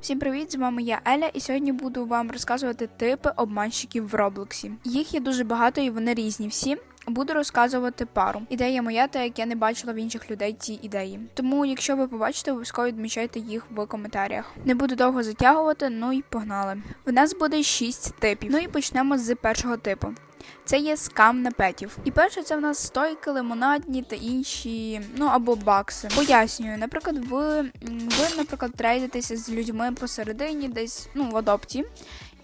Всім привіт! З вами я Еля, і сьогодні буду вам розказувати типи обманщиків в Роблоксі. Їх є дуже багато і вони різні всі. Буду розказувати пару. Ідея моя, та як я не бачила в інших людей ці ідеї. Тому, якщо ви побачите, обов'язково відмічайте їх в коментарях. Не буду довго затягувати, ну і погнали. В нас буде шість типів. Ну і почнемо з першого типу. Це є скам на петів. І перше, це в нас стойки, лимонадні та інші, ну або бакси. Пояснюю, наприклад, ви, ви, наприклад, трейдитеся з людьми посередині, десь ну в адопті.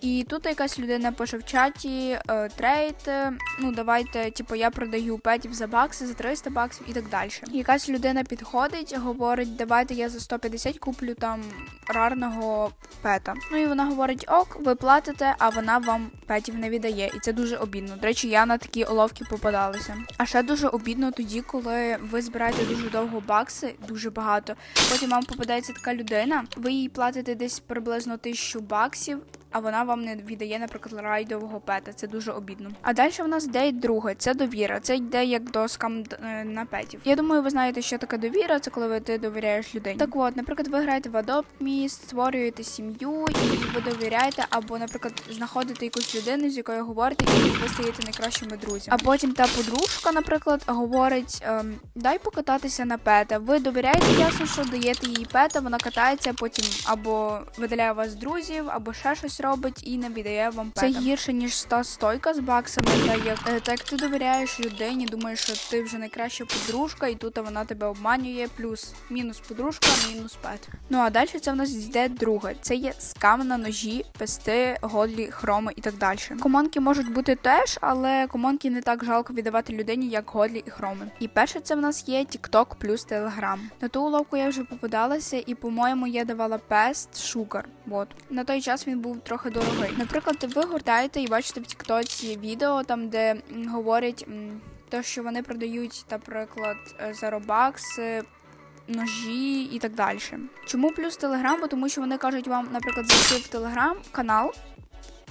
І тут якась людина пише в чаті е, трейд, е, ну давайте, типу, я продаю петів за бакси, за 300 баксів і так далі. Якась людина підходить, говорить, давайте я за 150 куплю там рарного пета. Ну і вона говорить, ок, ви платите, а вона вам петів не віддає. І це дуже обідно. До речі, я на такі уловки попадалася. А ще дуже обідно тоді, коли ви збираєте дуже довго бакси, дуже багато. Потім вам попадається така людина, ви їй платите десь приблизно тисячу баксів. А вона вам не віддає, наприклад, райдового пета. Це дуже обідно. А далі в нас йде друге, це довіра. Це йде як до скам е, на петів. Я думаю, ви знаєте, що таке довіра. Це коли ти довіряєш людині. Так от, наприклад, ви граєте в Adopt Me, створюєте сім'ю, і ви довіряєте, або, наприклад, знаходите якусь людину, з якою говорите, і ви стаєте найкращими друзями. А потім та подружка, наприклад, говорить: ем, дай покататися на пета. Ви довіряєте ясно, що даєте їй пета, вона катається, потім або видаляє вас друзів, або ще щось робить і не віддає вам пета. Це гірше ніж та стойка з баксами. Та як е, так ти довіряєш людині, думаєш, що ти вже найкраща подружка, і тут вона тебе обманює. Плюс мінус подружка, мінус пет. Ну а далі це в нас йде друге. Це є скам на ножі, пести, годлі, хроми і так далі. Команки можуть бути теж, але команки не так жалко віддавати людині, як годлі і хроми. І перше це в нас є TikTok плюс Telegram. На ту уловку я вже попадалася, і по-моєму я давала пест Sugar. От на той час він був трохи дорогий. Наприклад, ви гортаєте і бачите в Тіктоці відео, там де говорять те, що вони продають, наприклад, е, за робакси. Ножі і так далі. Чому плюс Телеграм? Бо тому що вони кажуть вам, наприклад, зайти в Телеграм канал,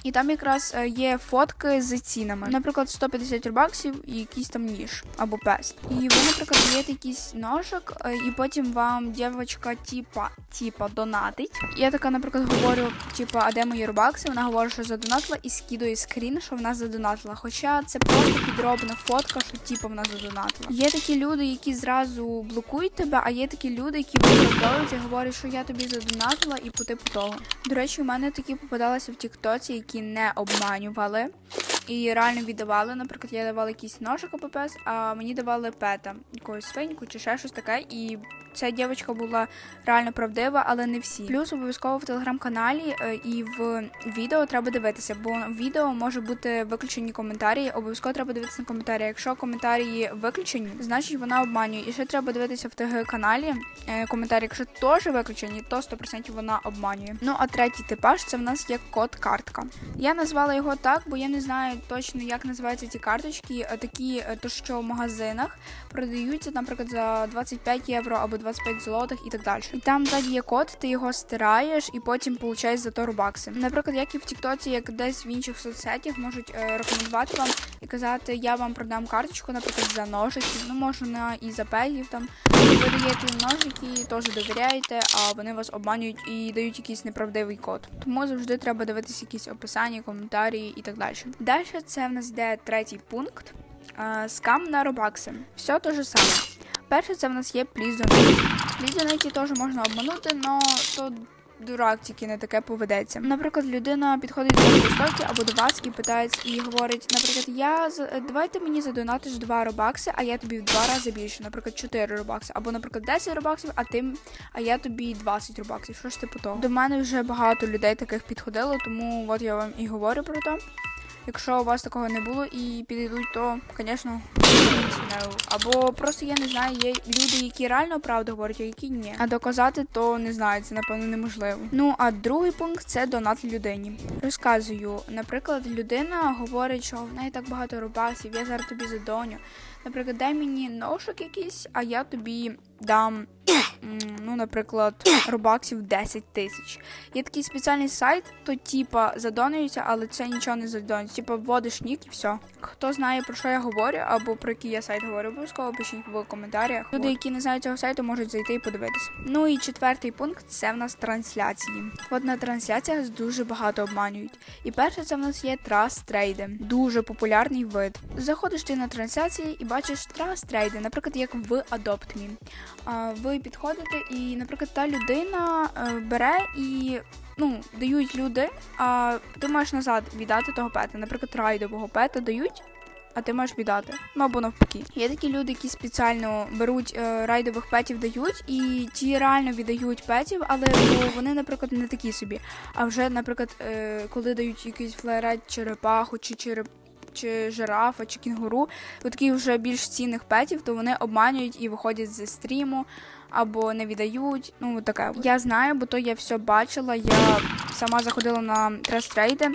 і там якраз е, є фотки з цінами. Наприклад, 150 рубаксів і якийсь там ніж або пест. І ви, наприклад, даєте якийсь ножик, е, і потім вам дівчинка типа, типа донатить. Я така, наприклад, говорю, типа, а де мої рубакси? Вона говорить, що задонатила, і скидує скрін, що вона задонатила. Хоча це просто підробна фотка, що типа вона задонатила. Є такі люди, які зразу блокують тебе, а є такі люди, які виправдовують і говорять, що я тобі задонатила, і по типу того. До речі, у мене такі попадалися в Тіктоці, які не обманювали і реально віддавали. Наприклад, я давала якийсь ножик або а мені давали пета, якусь свиньку чи ще щось таке. І ця дівчинка була реально правдива, але не всі. Плюс обов'язково в телеграм-каналі е, і в відео треба дивитися, бо в відео може бути виключені коментарі. Обов'язково треба дивитися на коментарі. Якщо коментарі виключені, значить вона обманює. І ще треба дивитися в ТГ каналі е, коментарі. Якщо теж виключені, то 100% вона обманює. Ну а третій типаж це в нас є код-картка. Я назвала його так, бо я не знаю точно, як називаються ці карточки. Е, Такі, е, то що в магазинах продаються, наприклад, за 25 євро або 25 злотих і так далі. І там ззаді є код, ти його стираєш і потім получаєш за то рубакси. Наприклад, як і в Тіктоці, як десь в інших соцсетях можуть е, рекомендувати вам і казати, я вам продам карточку, наприклад, за ножики. Ну можна і за педів там. Ви даєте ножики, теж довіряєте, а вони вас обманюють і дають якийсь неправдивий код. Тому завжди треба дивитися якісь описання, коментарі і так далі. Далі це в нас йде третій пункт. Скам на робакси. Все те ж саме. Перше, це в нас є Please Donate. Теж можна обманути, але то дурак тільки не таке поведеться. Наприклад, людина підходить до вашої або до вас і питається і говорить, наприклад, я давайте мені задонатиш 2 робакси, а я тобі в два рази більше, наприклад, 4 робакси, або, наприклад, 10 робаксів, а ти а я тобі 20 робаксів. Що ж типу того? До мене вже багато людей таких підходило, тому от я вам і говорю про то. Якщо у вас такого не було і підійдуть, то, звісно, або просто я не знаю, є люди, які реально правду говорять, а які ні. А доказати, то не знаю, це напевно неможливо. Ну а другий пункт це донат людині. Розказую, наприклад, людина говорить, що в неї так багато рубасів, я зараз тобі задоню. Наприклад, дай мені ножик якийсь, а я тобі дам. Ну, наприклад, робаксів 10 тисяч. Є такий спеціальний сайт, то типа задонується, але це нічого не задонується. Типа вводиш нік і все. Хто знає про що я говорю, або про який я сайт говорю, обов'язково пишіть в коментарях. Люди, які не знають цього сайту, можуть зайти і подивитися. Ну і четвертий пункт це в нас трансляції. От на трансляціях дуже багато обманюють. І перше, це в нас є трас-трейди. Дуже популярний вид. Заходиш ти на трансляції і бачиш трас-трейди, наприклад, як в AdoptMe. А, Ви підходите, і, наприклад, та людина е, бере і. Ну, дають люди, а ти маєш назад віддати того пета. Наприклад, райдового пета дають, а ти маєш віддати. Ну або навпаки. Є такі люди, які спеціально беруть е, райдових петів, дають, і ті реально віддають петів, але ну, вони, наприклад, не такі собі. А вже, наприклад, е, коли дають якийсь флерет черепаху чи череп. Чи жирафа, чи кінгуру, таких вже більш цінних петів, то вони обманюють і виходять зі стріму або не віддають. Ну таке. Я знаю, бо то я все бачила. Я сама заходила на трес-трейди,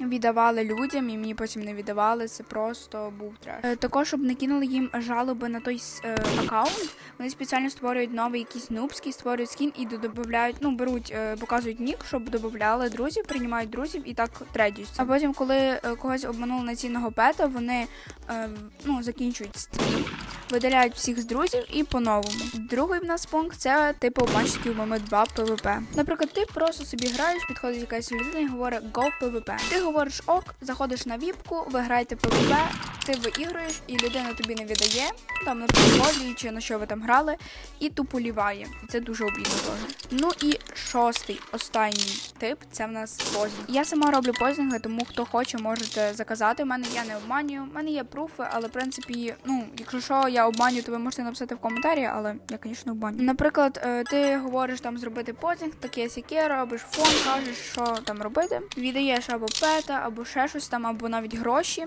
віддавали людям, і мені потім не віддавали. Це просто був треш. Е, Також, щоб не кинули їм жалоби на той е, аккаунт, вони спеціально створюють новий якийсь нубський, створюють скін і додають, ну беруть, е, показують нік, щоб додавали друзів, приймають друзів і так тредюються. А потім, коли е, когось обманули на цінного пета, вони е, ну закінчують стрім, видаляють всіх з друзів і по-новому. Другий в нас пункт це типу обманщиків мами 2 PvP. Наприклад, ти просто собі граєш, підходить якась людина і говорить Go PvP. Ти говориш ок, заходиш на віпку, ви граєте PvP, ти виігруєш, і людина тобі не віддає, там на підході чи на що ви там грали, і тупо ліває. І Це дуже обідно теж. Ну і шостий, останній тип це в нас позінг. Я сама роблю позінги, тому хто хоче, можете заказати. У мене я не обманюю. У мене є пруфи, але в принципі, ну, якщо що я обманюю, то ви можете написати в коментарі, але я, звісно, обманюю. Наприклад, е, ти говориш там зробити позінг, таке сяке, робиш фон, кажеш, що там робити. Віддаєш або пета, або ще щось там, або навіть гроші.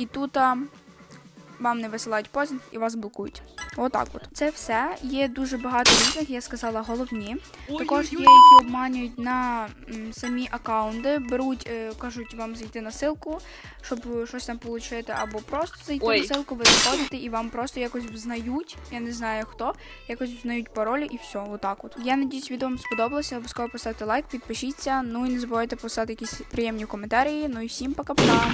І тут а, вам не висилають позинг і вас блокують. Отак от. Це все. Є дуже багато різних, я сказала, головні. Також є, які обманюють на м, самі акаунти, беруть, е, кажуть вам зайти на силку, щоб щось там отримати, або просто зайти Ой. на силку, ви заходите і вам просто якось взнають, я не знаю хто, якось взнають паролі і все, отак от. Я надіюсь, відео вам сподобалося. Обов'язково поставте лайк, підпишіться. Ну і не забувайте писати якісь приємні коментарі. Ну і всім пока-пока.